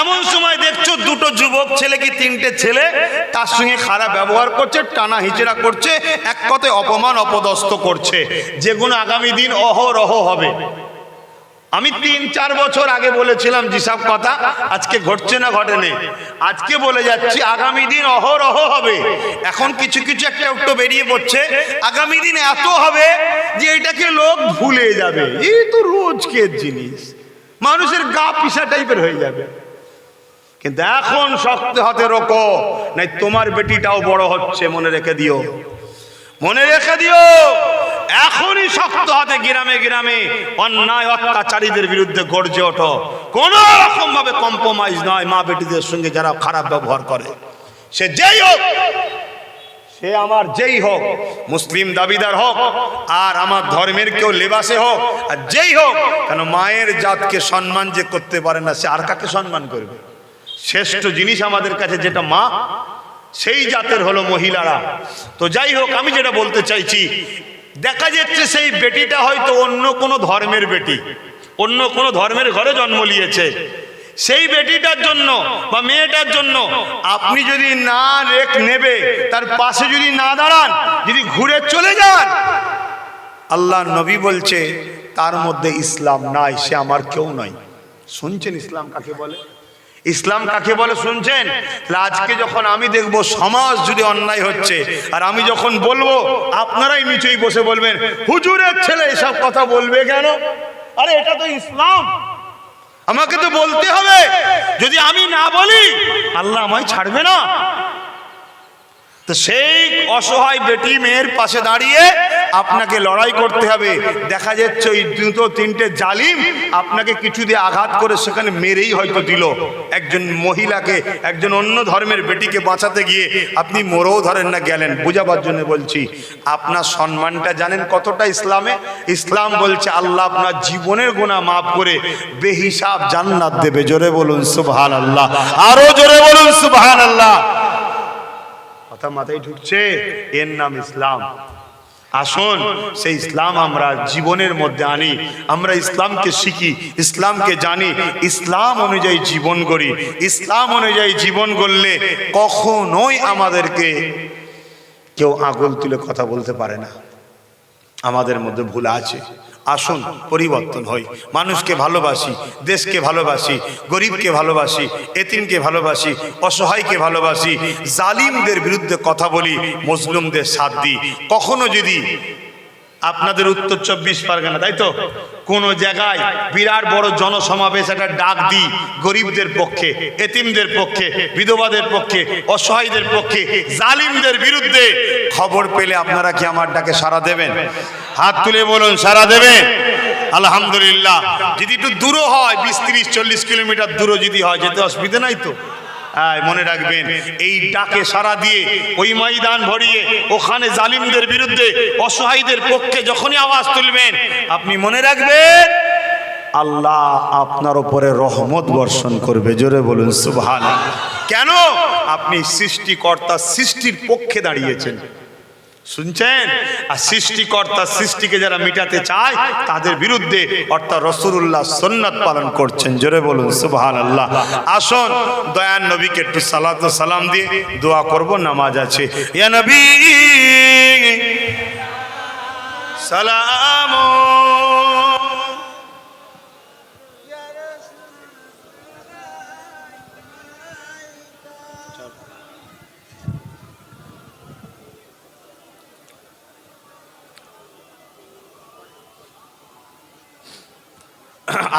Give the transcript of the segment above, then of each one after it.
এমন সময় দেখছ দুটো যুবক ছেলে কি তিনটে ছেলে? তার সঙ্গে খারাপ ব্যবহার করছে, টানা হিচড়া করছে, এক কথায় অপমান অপদস্থ করছে। যেগুলো আগামী দিন অহরহ হবে। আমি তিন, চার বছর আগে বলেছিলাম যেসব কথা, আজকে ঘটছে না ঘটেনি আজকে বলে যাচ্ছি, আগামী দিন অহরহ হবে। এখন কিছু কিছু একটা একটু বেরিয়ে পড়ছে। আগামী দিন এত হবে যে এটাকে লোক ভুলে যাবে। এই তো রোজকের জিনিস। মানুষের গা পিসা টাইপের হয়ে যাবে। কিন্তু এখন শক্ত হাতে রোকো। নাই, তোমার বেটিটাও বড় হচ্ছে, মনে রেখে দিও। মনে রেখে দিও। এখনই শক্ত হাতে গ্রামে গ্রামে অন্যায় অত্যাচারীদের বিরুদ্ধে গর্জে ওঠো। কোন রকম ভাবে কম্প্রোমাইজ নয় মা বেটিদের সঙ্গে যারা খারাপ ব্যবহার করে। সে যেই হোক, সে আমার যেই হোক, মুসলিম দাবিদার হোক, আর আমার ধর্মের কেউ লেবাসে হোক, আর যেই হোক, কেন মায়ের জাতকে সম্মান যে করতে পারে না, সে আর কাকে সম্মান করবে? শ্রেষ্ঠ জিনিস আমাদের কাছে যেটা মা, সেই জাতের হলো মহিলারা। তো যাই হোক, আমি যেটা বলতে চাইছি, দেখা যাচ্ছে সেই বেটিটা হয়তো অন্য কোনো ধর্মের বেটি, অন্য কোনো ধর্মের ঘরে জন্ম নিয়েছে। সেই বেটিটার জন্য বা মেয়েটার জন্য আপনি যদি না রেখ নেবে, তার পাশে যদি না দাঁড়ান, যদি ঘুরে চলে যান, আল্লাহ নবী বলছে, তার মধ্যে ইসলাম নাই, সে আমার কেউ নয়। শুনছেন ইসলাম কাকে বলে? ইসলাম কাকে বলে শুনছেন? আজকে যখন আমি দেখব সমাজ যদি অন্যায় হচ্ছে, আর আমি যখন বলব, আপনারাই নিচেই বসে বলবেন, হুজুরের ছেলে এসব কথা বলবে কেন? আরে, এটা তো ইসলাম। আমাকে তো বলতে হবে। যদি আমি না বলি, আল্লাহ আমায় ছাড়বে না। তো সেই অসহায় বেটি মেয়ের পাশে দাঁড়িয়ে আপনাকে লড়াই করতে হবে। দেখা যাচ্ছে ওই দুটো তিনটে জালিম আপনাকে কিছু দিয়ে আঘাত করে সেখানে মেরেই হয়তো দিল। একজন মহিলাকে, একজন অন্য ধর্মের বেটিকে বাঁচাতে গিয়ে আপনি মোরেও ধরেন না, গেলেন। বোঝাবার জন্য বলছি, আপনার সম্মানটা জানেন কতটা ইসলামে? ইসলাম বলছে, আল্লাহ আপনার জীবনের গোনা মাফ করে বেহিসাব জান্নাত দেবে। জোরে বলুন সুবহান আল্লাহ আরও জোরে বলুন সুবহান আল্লাহ কথা মাথায় ঢুকছে, এর নাম ইসলাম। আসুন, সেই ইসলাম আমরা জীবনের মধ্যে আনি, আমরা ইসলামকে শিখি, ইসলামকে জানি, ইসলাম অনুযায়ী জীবন করি। ইসলাম অনুযায়ী জীবন করলে কখনোই আমাদেরকে কেউ আগুল তুলে কথা বলতে পারে না। আমাদের মধ্যে ভুল আছে। আসুন পরিবর্তন হই মানুষকে ভালোবাসি, দেশকে ভালোবাসি, গরিবকে ভালোবাসি, এতিমকে ভালোবাসি, অসহায়কে ভালোবাসি, জালিমদের বিরুদ্ধে কথা বলি, মজলুমদের সাথ দিই। কখনো যদি আপনাদের উত্তর চব্বিশ পরগনা, তাই তো? কোন জায়গায় বিরাট বড় জনসমাবেশ, একটা ডাক দিই গরিবদের পক্ষে, এতিমদের পক্ষে, বিধবাদের পক্ষে, অসহায়দের পক্ষে, জালিমদের বিরুদ্ধে খবর পেলে আপনারা কি আমার ডাকে সাড়া দেবেন? হাত তুলে বলুন, সাড়া দেবেন? আলহামদুলিল্লাহ। যদি একটু দূরও হয়, বিশ, তিরিশ, চল্লিশ কিলোমিটার দূরও যদি হয়, যেতে অসুবিধা নাই তো? হ্যাঁ মনে রাখবেন, এই ডাকে সারা দিয়ে ওই ময়দান ভরিয়ে ওখানে জালিমদের বিরুদ্ধে অসহায়ীদের পক্ষে যখনই আওয়াজ তুলবেন, আপনি মনে রাখবেন, আল্লাহ আপনার ওপরে রহমত বর্ষণ করবে। জোরে বলুন সুভান কেন? আপনি সৃষ্টিকর্তা সৃষ্টির পক্ষে দাঁড়িয়েছেন। শুনছেন? আর সৃষ্টিকর্তা সৃষ্টিকে যারা মিটাতে চায়, তাদের বিরুদ্ধে অর্থাৎ রসুল্লাহ সন্ন্যত পালন করছেন। জোরে বলুন সুবাহ আল্লাহ আসুন দয়ান নবীকে একটু সালাত সালাম দিয়ে দোয়া করব, নামাজ আছে। ইয়া নবী, সালাম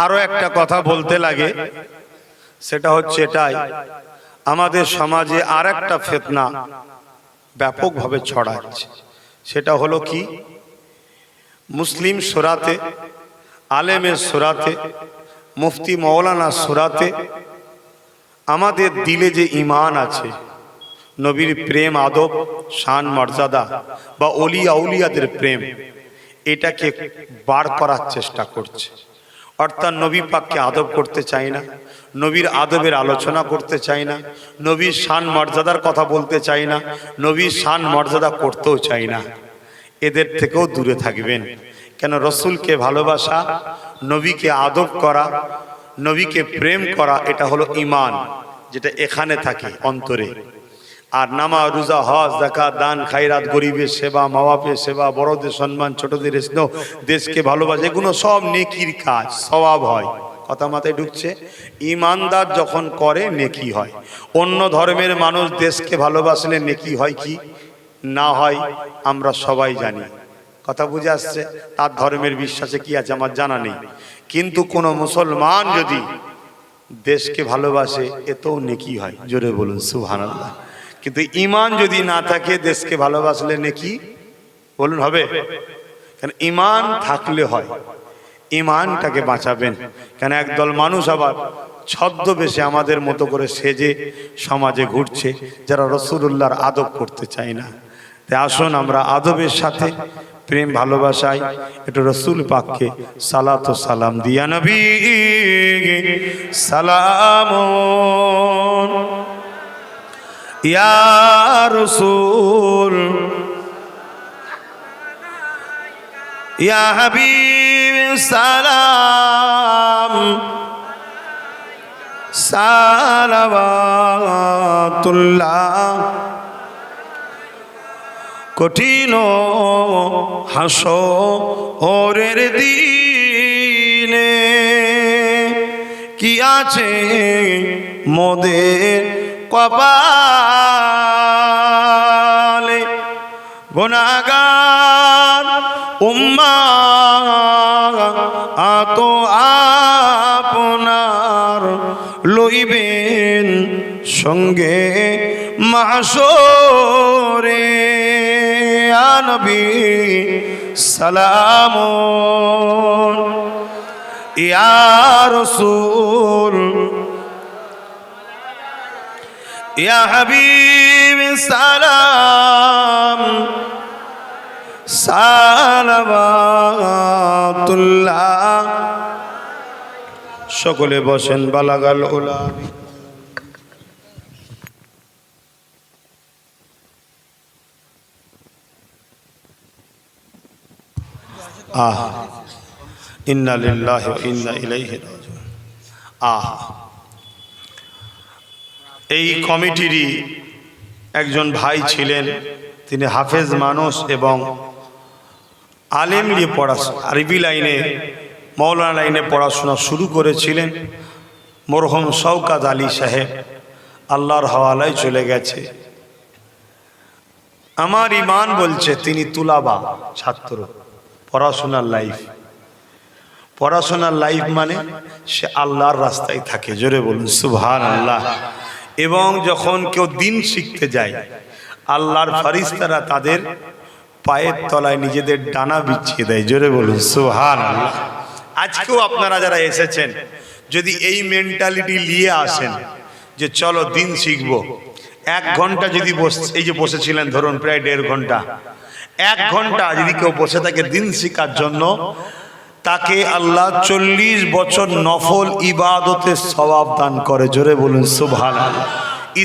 আরও একটা কথা বলতে লাগে। সেটা হচ্ছে এটাই, আমাদের সমাজে আর একটা ফেতনা ব্যাপকভাবে ছড়াচ্ছে। সেটা হলো কি? মুসলিম সোরাতে, আলেমের সোরাতে, মুফতি মৌলানা সোরাতে আমাদের দিলে যে ইমান আছে, নবীর প্রেম, আদব, শান, মর্যাদা বা অলিয়া উলিয়াদের প্রেম, এটাকে বার করার চেষ্টা করছে। অর্থাৎ নবী পাককে আদব করতে চাই না, নবীর আদবের আলোচনা করতে চাই না, নবীর শান মর্যাদার কথা বলতে চাই না, নবীর শান মর্যাদা করতেও চাই না। এদের থেকেও দূরে থাকবেন। কেন রসুলকে ভালোবাসা, নবীকে আদব করা, নবীকে প্রেম করা, এটা হলো ইমান, যেটা এখানে থাকে, অন্তরে। আর নামা রোজা, হজ জাকাত দান খাইরাত গরিবের সেবা মা বাপের সেবা, বড়দের সম্মান, ছোটদের স্নেহ, দেশকে ভালোবাসে, এগুলো সব নেকির কাজ স্বভাব হয়। কথা মাথায় ঢুকছে? ইমানদার যখন করে, নেকি হয়। অন্য ধর্মের মানুষ দেশকে ভালোবাসলে নেকি হয় কি? না হয়, আমরা সবাই জানি। কথা বুঝে আসছে? তার ধর্মের বিশ্বাসে কি আছে আমার জানা নেই। কিন্তু কোনো মুসলমান যদি দেশকে ভালোবাসে, এতেও নেকি হয়। জোরে বলুন, সুবহানাল্লাহ। কিন্তু ইমান যদি না থাকে, দেশকে ভালোবাসলে নাকি? বলুন, হবে। কেন ইমান থাকলে হয় ইমানটাকে বাঁচাবেন। কেন একদল মানুষ আবার ছদ্মবেশে আমাদের মতো করে সেজে সমাজে ঘুরছে, যারা রসুল্লাহর আদব করতে চায় না? তাই আসুন আমরা আদবের সাথে প্রেম, ভালোবাসায় একটু রসুল পাককে সালাত ও সালাম দিয়া নবী সালাম ইয়া রসুল হাবিব সালাম সালাবাতুল্লাহ কঠিন হাস ওরের দিনে কি আছে মোদের কপালে গুণাগার উম্মা আত আপনার লইবেন সঙ্গে মাসরে। আনবী সালাম। ইয়া রসুল ইয়া হাবিব সালাম সালাবাতুল্লাহ সকলে বসেন, বালাগাল ওলা আহ, ইন্না লিল্লাহি ওয়া ইন্না ইলাইহি রাজিউন। আহ। এই কমিটিরই একজন ভাই ছিলেন তিনি হাফেজ মানুষ এবং আলেম নিয়ে পড়াশোনা আরবি লাইনে মৌলানা লাইনে পড়াশোনা শুরু করেছিলেন মরহম শওকাত আলী সাহেব আল্লাহর হাওয়ালায় চলে গেছে। আমার ইমান বলছে তিনি তুলাবা ছাত্র পড়াশোনার লাইফ। পড়াশোনার লাইফ মানে সে আল্লাহর রাস্তায় থাকে জোরে বলুন সুভান আল্লাহ এবং যখন কেউ দিন শিখতে যায়, আল্লাহর ফারিস্তারা তাদের পায়ের তলায় নিজেদের ডানা বিছিয়ে দেয়। জোরে বলুন সুহান আজকেও আপনারা যারা এসেছেন, যদি এই মেন্টালিটি নিয়ে আসেন যে চলো দিন শিখব, এক ঘণ্টা যদি বস, এই যে বসেছিলেন ধরুন প্রায় দেড় ঘণ্টা, এক ঘণ্টা যদি কেউ বসে থাকে দিন শিখার জন্য তাকে আল্লাহ চল্লিশ বছর নফল ইবাদতের স্বভাব দান করে। জোরে বলুন সুভান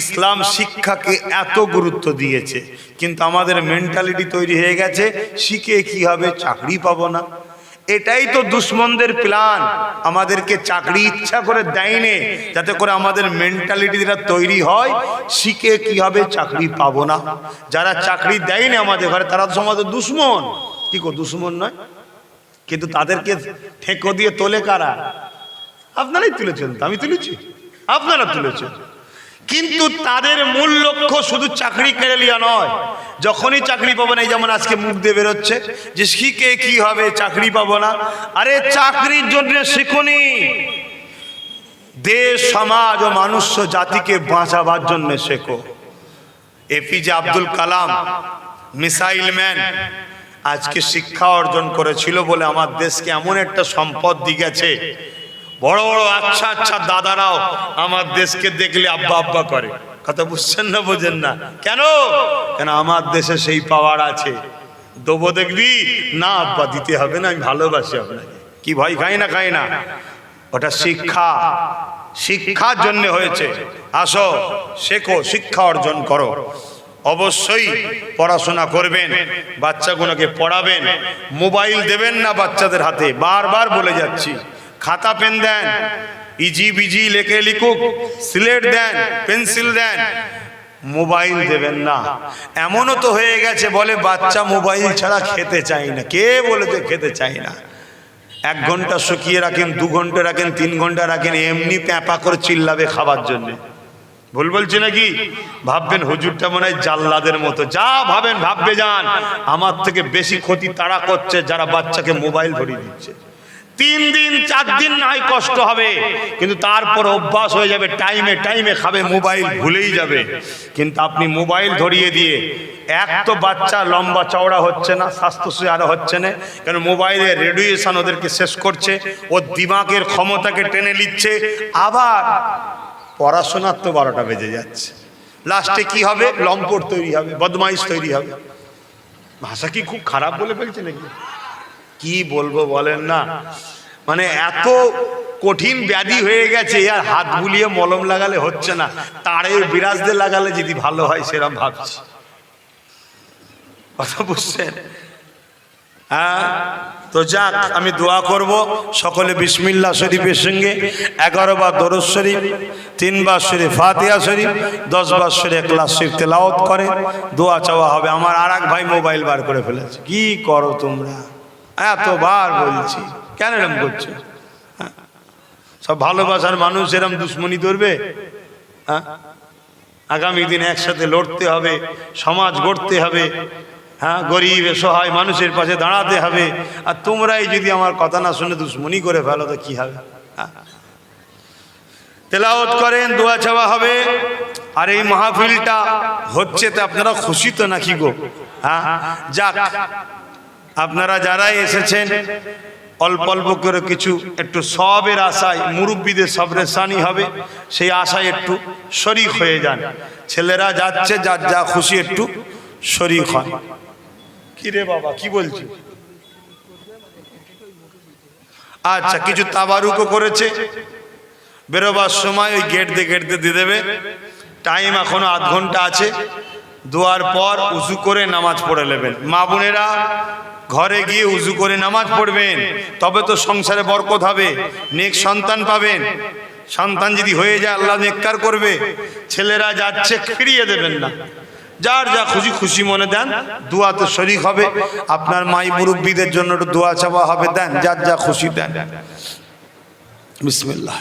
ইসলাম শিক্ষাকে এত গুরুত্ব দিয়েছে, কিন্তু আমাদের মেন্টালিটি তৈরি হয়ে গেছে, শিখে কি হবে, চাকরি পাবো না। এটাই তো দুশ্মনদের প্ল্যান আমাদেরকে চাকরি ইচ্ছা করে দেয়নি যাতে করে আমাদের মেন্টালিটিটা তৈরি হয়, শিখে কি হবে, চাকরি পাবো না। যারা চাকরি দেয়নি আমাদের ঘরে, তারা তো আমাদের দুশ্মন। কি কো দুশ্মন নয়? কিন্তু তাদেরকে ঠেকো দিয়ে তোলে কারা? আপনারাই তুলেছেন আমি তুলেছি। আপনারা তুলেছেন। কিন্তু তাদের মূল লক্ষ্য শুধু চাকরি কেড়ে লিয়া নয়। যখনই চাকরি পাবো না যেমন আজকে মুখ দিয়ে বেরোচ্ছে, যে শিখে কি হবে, চাকরি পাবো না। আরে চাকরির জন্য শিখুনি। দেশ, সমাজ ও মানুষ জাতিকে বাঁচাবার জন্য শেখো। APJ Abdul Kalam, missile man. আজকে শিক্ষা অর্জন করেছিল বলে আমার দেশকে এমন একটা সম্পদ দিয়ে গেছে। বড় বড় আচ্ছা আচ্ছা দাদারাও আমার দেশকে দেখলে আব্বা আব্বা করে। কথা বুঝছেন না, বোঝেন না? কেন? কেন আমার দেশে সেই পাওয়ার আছে। দেবো দেখবি? না আব্বা, দিতে হবে না, আমি ভালোবাসি আপনাকে। কি ভয় খাই না খাই না? ওটা শিক্ষা। শিক্ষার জন্য হয়েছে। আসো, শেখো, শিক্ষা অর্জন করো। অবশ্যই পড়াশোনা করবেন, বাচ্চাগুলোকে পড়াবেন, মোবাইল দেবেন না বাচ্চাদের হাতে, বারবার বলে যাচ্ছি। খাতা, পেন দেন, ইজি বিজি লেখে লিখুক, সিলেট দেন, পেন্সিল দেন, মোবাইল দেবেন না। এমনও তো হয়ে গেছে, বলে বাচ্চা মোবাইল ছাড়া খেতে চাই না। কে বলে তো খেতে চাই না? এক ঘণ্টা শুকিয়ে রাখেন, দু ঘণ্টা রাখেন, তিন ঘণ্টা রাখেন, এমনি প্যাপা করে চিল্লাবে খাবার জন্যে। ভুল বলছি নাকি? ভাববেন হুজুরটা মনে হয় জাল্লাদের মতো। যা ভাবেন, ভাববে যান। আমার থেকে বেশি ক্ষতি তারা করছে, যারা বাচ্চাকে মোবাইল ধরিয়ে দিচ্ছে। তিন দিন, চার দিন নাই কষ্ট হবে, কিন্তু তারপর অভ্যাস হয়ে যাবে, টাইমে টাইমে খাবে, মোবাইল ভুলেই যাবে। কিন্তু আপনি মোবাইল ধরিয়ে দিয়ে, এক তো বাচ্চা লম্বা চওড়া হচ্ছে না স্বাস্থ্যশ্রী আরও হচ্ছে না, কেন মোবাইলের রেডিয়েশন ওদেরকে শেষ করছে ওর দিমাগের ক্ষমতাকে টেনে নিচ্ছে। আবার পড়াশোনার তো বারোটা বেজে যাচ্ছে। লাস্টে কি হবে? লম্পট তৈরি হবে, বদমাইশ তৈরি হবে। ভাষা কি খুব খারাপ বলে ফেলছে নাকি? কি বলব বলেন না। মানে এত কঠিন ব্যাধি হয়ে গেছে, আর হাত বুলিয়ে মলম লাগালে হচ্ছে না। তারের বিরাজদের লাগালে যদি ভালো হয় সেরকম ভাবছি। কথা বুঝছেন? হ্যাঁ? তো যাক, আমি দোয়া করব সকলে বিসমিল্লা শরীফের সঙ্গে। এগারো বার দরজ শরীফ তিনবার শরীফ ফাতিয়া শরীফ, দশ বার শরীফ ক্লাস শরীফ তেলাওত করে। দোয়া চাওয়া হবে আমার আর এক ভাই মোবাইল বার করে ফেলেছে। কি করো তোমরা? এতবার বলছি, কেন এরম করছ? হ্যাঁ? সব ভালোবাসার মানুষ এরম দুশ্মনী ধরবে? হ্যাঁ? আগামী দিন একসাথে লড়তে হবে, সমাজ গড়তে হবে। হ্যাঁ গরিব সহায় মানুষের পাশে দাঁড়াতে হবে। আর তোমরাই যদি আমার কথা না শুনে দুশ্মনী করে ফেলো, তো কি হবে? হ্যাঁ? তেলাওত করেন, দোয়া চাওয়া হবে। আর এই মাহফিলটা হচ্ছে তো আপনারা খুশি তো নাকি গো? হ্যাঁ? যাক, আপনারা যারাই এসেছেন, অল্প অল্প করে কিছু, একটু সবের আশায়, মুরব্বীদের সবরেশানি হবে, সেই আশায় একটু শরিক হয়ে যান। ছেলেরা যাচ্ছে, যার যা খুশি একটু শরিক হয় কি রে বাবা, কি আচ্ছা কিছু তাবারুকও করেছে। বেরোবার সময় ওই গেট দিয়ে গেট দিয়ে দেবে। টাইম এখনও আধ ঘণ্টা আছে। দোয়ার পর উজু করে নামাজ পড়ে নেবেন। মা বোনেরা, ঘরে গিয়ে উজু করে নামাজ পড়বেন। তবে তো সংসারে বরকত হবে। নেক সন্তান পাবেন। সন্তান যদি হয়ে যায়, আল্লাহ নেককার করবে। ছেলেরা যাচ্ছে, ফিরিয়ে দেবেন না। যার যা খুশি খুশি মনে দেন। দোয়াতে শরিক হবে। আপনার মাই মুরব্বীদের জন্য একটু দোয়া চাওয়া হবে, দেন। যার যা খুশি দেন। বিসমিল্লাহ।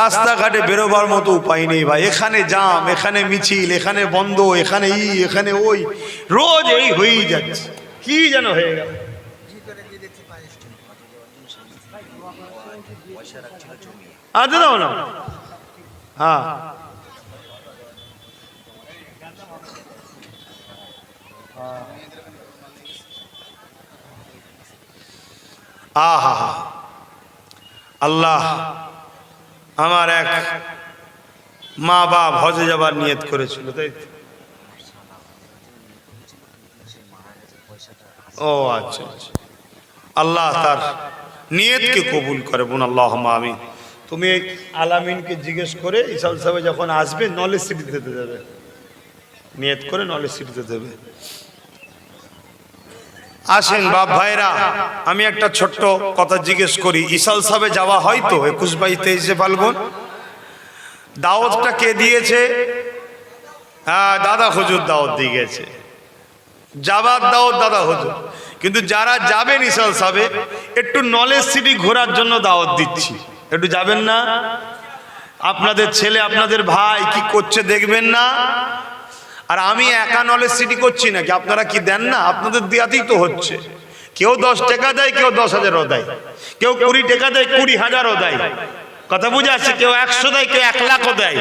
রাস্তাঘাটে বেরোবার মতো উপায় নেই ভাই। এখানে জাম, এখানে মিছিল, এখানে বন্ধ, এখানে ই, এখানে ওই। রোজ এই হয়েই যাচ্ছে। কি যেন হয়ে গেল। আচ্ছা দাও না হ্যাঁ। আহা আল্লাহ আমার এক মা বাপ হজে যাবার নিয়ত করেছিল, তাই? ও আচ্ছা আচ্ছা। আল্লাহ তার নিয়তকে কবুল করে বোন আল্লাহ আমি তুমি আলামিনকে জিজ্ঞেস করে ইসাল সাহেব যখন আসবে, নলেজ সিটি দিতে দেবে। নিয়ত করে নলেজ সিটি দিতে দেবে। আসেন, বাপ ভাইরা, আমি একটা ছোট্ট কথা জিজ্ঞেস করি। ইসাল সাহেবে যাওয়া হয় তো একুশ বাইশ তেইশে ফাল্গুন? দাওয়াতটা কে দিয়েছে? হ্যাঁ দাদা হুজুর দাওয়াত দিয়ে গেছে। যাবার দাওয়াত দাদা হুজুর। কিন্তু যারা যাবেন ইসাল সাহেবে, একটু নলেজ সিটি ঘোরার জন্য দাওয়াত দিচ্ছি। একটু যাবেন না? আপনাদের ছেলে, আপনাদের ভাই কি করছে দেখবেন না? আর আমি একা নলেজ সিটি করছি নাকি? আপনারা কি দেন না? আপনাদের দেওয়াতেই তো হচ্ছে। কেউ দশ টাকা দেয়, কেউ দশ হাজারও দেয়। কেউ কুড়ি টাকা দেয়, কুড়ি হাজারও দেয়। কথা বুঝে আসছে? কেউ একশো দেয়, কেউ এক লাখও দেয়।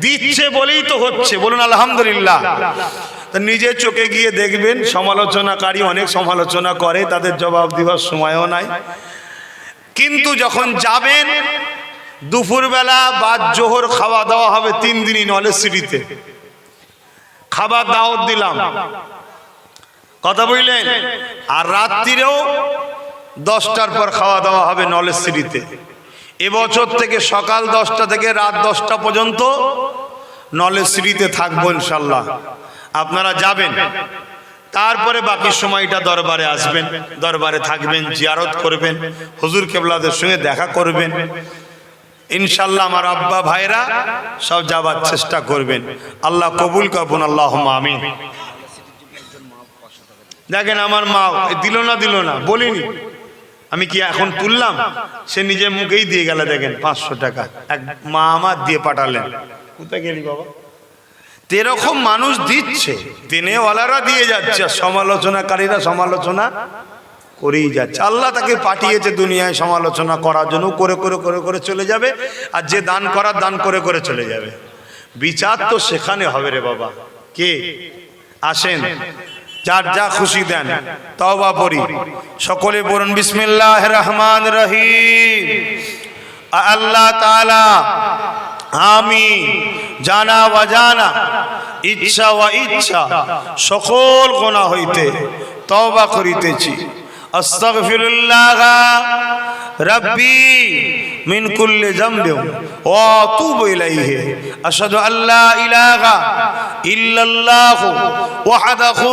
দিচ্ছে বলেই তো হচ্ছে। বলুন, আলহামদুলিল্লাহ। তা নিজের চোখে গিয়ে দেখবেন, সমালোচনাকারী অনেক সমালোচনা করে, তাদের জবাব দেওয়ার সময়ও নাই। কিন্তু যখন যাবেন, দুপুরবেলা বা জোহর খাওয়া দাওয়া হবে তিন দিনই নলেজ সিটিতে খাবার দাওয়াত দিলাম। কথা বুঝলেন? আর রাত্রিরেও দশটার পর খাওয়া দাওয়া হবে নলেজ সিটিতে। এবছর থেকে সকাল দশটা থেকে রাত দশটা পর্যন্ত নলেজ সিটিতে থাকব ইনশাল্লাহ। আপনারা যাবেন। তারপরে বাকি সময়টা দরবারে আসবেন, দরবারে থাকবেন, জিয়ারত করবেন, হুজুর কেবলাদের সঙ্গে দেখা করবেন। ইনশাল্লাহ আমার আব্বা ভাইরা সব যাবার চেষ্টা করবেন। আল্লাহ কবুল করবেন আল্লাহ আমি দেখেন আমার মা দিল না দিল না, বলিনি। আমি কি এখন তুললাম? সে নিজের মুখেই দিয়ে গেল, দেখেন, পাঁচশো টাকা। এক মা আমার দিয়ে পাঠালেন। কোথায় গেলি বাবা? তো এরকম মানুষ দিচ্ছে। দিনেওয়ালারা দিয়ে যাচ্ছে, সমালোচনাকারীরা সমালোচনা করেই যাচ্ছে। আল্লাহ তাকে পাঠিয়েছে দুনিয়ায় সমালোচনা করার জন্য করে করে করে করে চলে যাবে, আর যে দান করার দান করে করে চলে যাবে। বিচার তো সেখানে হবে রে বাবা। কে? আসেন। যার যা খুশি দেন, তওবা পড়ি। সকলে বলুন বিসমিল্লাহ রহমান রহিম। আল্লাহ তাআলা আমি জানা বা জানা ইচ্ছা ওয়া ইচ্ছা সকল গোনা হইতে তওবা করিতেছি। আস্তাগফিরুল্লাহ, রব্বি মিন কুল্লি জামবি ওয়া আতুবু ইলাইহি। আশহাদু আল্লা ইলাহা ইল্লাল্লাহ ওয়াহদাহু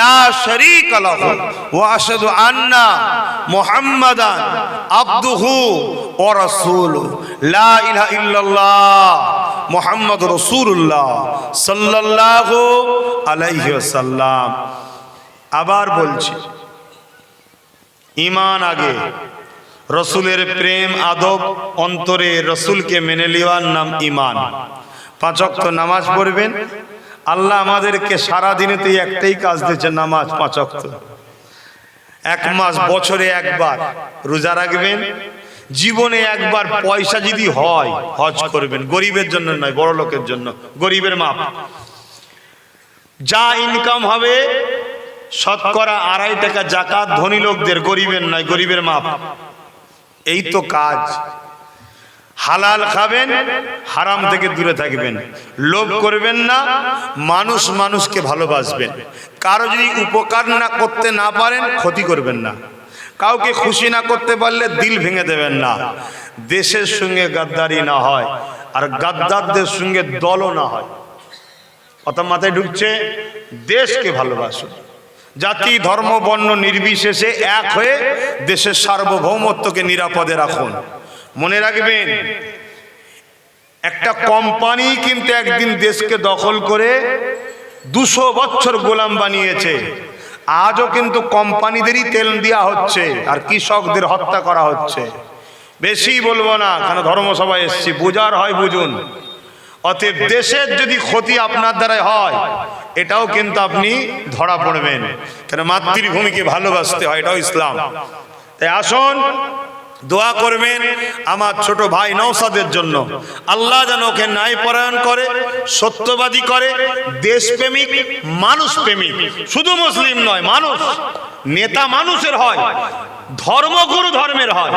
লা শারীকা লাহু, ওয়া আশহাদু আন্না মুহাম্মাদান আবদুহু ওয়া রাসূলুহু লা ইলাহা ইল্লাল্লাহ মুহাম্মদ রাসূলুল্লাহ সাল্লাল্লাহু আলাইহি ওয়াসাল্লাম। আবার বলছি ইমান আগে। রসুলের প্রেম, আদব, অন্তরে রসুলকে মেনে নেওয়ার নাম ইমান। পাঁচক্ত নামাজ পড়বেন। আল্লাহ আমাদেরকে সারা দিনেতে একটাই কাজ দিয়েছে নামাজ পাঁচক্ত এক মাস বছরে একবার রোজা রাখবেন। জীবনে একবার পয়সা যদি হয়, হজ করবেন। গরিবের জন্য নয় বড় লোকের জন্য। গরিবের মাপ। যা ইনকাম হবে শতকরা আড়াই টাকা জাকাত ধনী লোকদের, গরিবের নয়, গরিবের মাপ। এই তো কাজ। হালাল খাবেন, হারাম থেকে দূরে থাকবেন। লোভ করবেন না, মানুষ মানুষকে ভালোবাসবেন। কারও যদি উপকার না করতে না পারেন, ক্ষতি করবেন না। কাউকে খুশি না করতে পারলে দিল ভেঙে দেবেন না। দেশের সঙ্গে গাদ্দারি না হয়, আর গাদ্দারদের সঙ্গে দলও না হয়। অত মাথায় ঢুকছে, দেশকে ভালোবাসুন। জাতি, ধর্ম, বর্ণ নির্বিশেষে এক হয়ে দেশের সার্বভৌমত্বকে নিরাপদে রাখুন। মনে রাখবেন, একটা কোম্পানি কিন্তু একদিন দেশকে দখল করে দুশো বছর গোলাম বানিয়েছে। আজও কিন্তু কোম্পানিদেরই তেল দেওয়া হচ্ছে আর কৃষকদের হত্যা করা হচ্ছে। বেশি বলব না, কেন ধর্মসভায় এসছি, বোঝার হয় বুঝুন। অতএব দেশের যদি ক্ষতি আপনার দ্বারাই হয়, এটাও কিন্তু আপনি ধরা পড়বেন। কেন মাতৃভূমিকে ভালোবাসতে হয়, এটাও ইসলাম। তাই আসুন, দোয়া করবেন আমার ছোট ভাই নৌসাদের জন্য। আল্লাহ যেন ওকে ন্যায় পরায়ণ করে, সত্যবাদী করে, দেশপ্রেমিক মানুষ প্রেমিক শুধু মুসলিম নয়, মানুষ, নেতা মানুষের হয়। ধর্মগুরু ধর্মের হয়,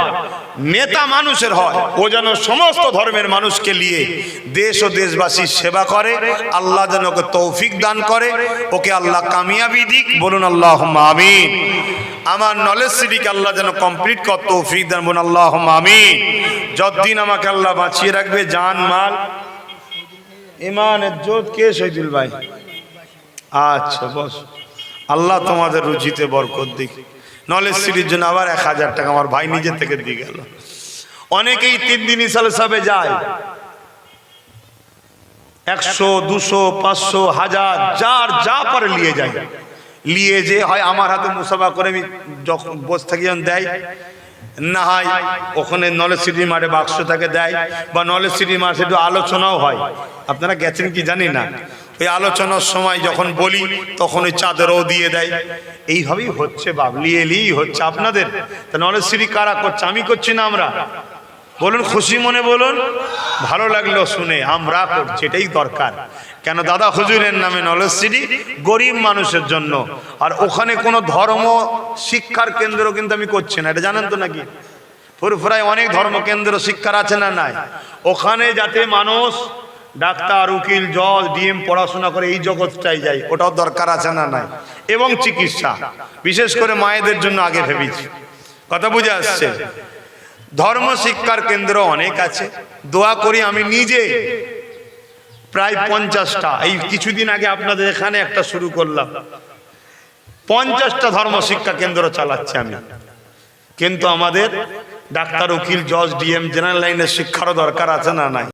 নেতা মানুষের হয়। ও যেন সমস্ত ধর্মের মানুষকে নিয়ে দেশ ও দেশবাসীর সেবা করে, আল্লাহ যেন ওকে তৌফিক দান করে, ওকে আল্লাহ কামিয়াবি দিক। বলুন আল্লাহ আমিন। আমার নলেজ সিটিকে আল্লাহ যেন কমপ্লিট কর, তৌফিক দান। বলুন আল্লাহ আমিন। যতদিন আমাকে আল্লাহ বাঁচিয়ে রাখবে, জান, মাল। ইমান, ইজ্জত, কে শহীদুল ভাই? আচ্ছা বস। আল্লাহ তোমাদের রুচিতে বরকত দিক। নলেজ সিটির জন্য আবার এক হাজার টাকা আমার ভাই নিজের থেকে দিয়ে গেল। অনেকেই তিন দিন ইসালে সবে যায়। একশো, দুশো, পাঁচশো, হাজার, যার যা পারে নিয়ে যায়। নিয়ে যে হয় আমার হাতে মুসাফা করে আমি যখন বসে থাকি যখন দেয়, না হয় ওখানে নলেজ সিটি মাঠে বাক্স থাকে দেয়, বা নলেজ সিটি মাঠে একটু আলোচনাও হয়। আপনারা গেছেন কি জানি না। ওই আলোচনার সময় যখন বলি, তখন ওই চাদরও দিয়ে দেয়। এইভাবেই হচ্ছে বাবলি এলিই হচ্ছে আপনাদের। তা নলেজ সিটি কারা করছে? আমি করছি না আমরা? বলুন, খুশি মনে বলুন? ভালো লাগল শুনে, আমরা করছি, এটাই দরকার। কেন দাদা হুজুরের নামে নলেজ গরিব মানুষের জন্য। আর ওখানে কোনো ধর্ম শিক্ষার কেন্দ্র কিন্তু আমি করছি না, এটা জানেন তো নাকি? ফুরফুরায় অনেক ধর্মকেন্দ্র, শিক্ষার আছে না নাই? ওখানে যাতে মানুষ ডাক্তার, উকিল, জজ, ডিএম পড়াশোনা করে এই জগৎটাই যায়। ওটাও দরকার আছে না নাই? এবং চিকিৎসা। বিশেষ করে মায়েদের জন্য আগে ভেবেছি। কথা বুঝে আসছে? ধর্ম শিক্ষার কেন্দ্র অনেক আছে। দোয়া করি আমি নিজে। প্রায় পঞ্চাশটা। এই কিছুদিন আগে আপনাদের এখানে একটা শুরু করলাম। পঞ্চাশটা ধর্ম শিক্ষা কেন্দ্র চালাচ্ছি আমি। কিন্তু আমাদের ডাক্তার, উকিল, জজ, ডিএম, জেনারেল লাইনের শিক্ষারও দরকার আছে না নাই?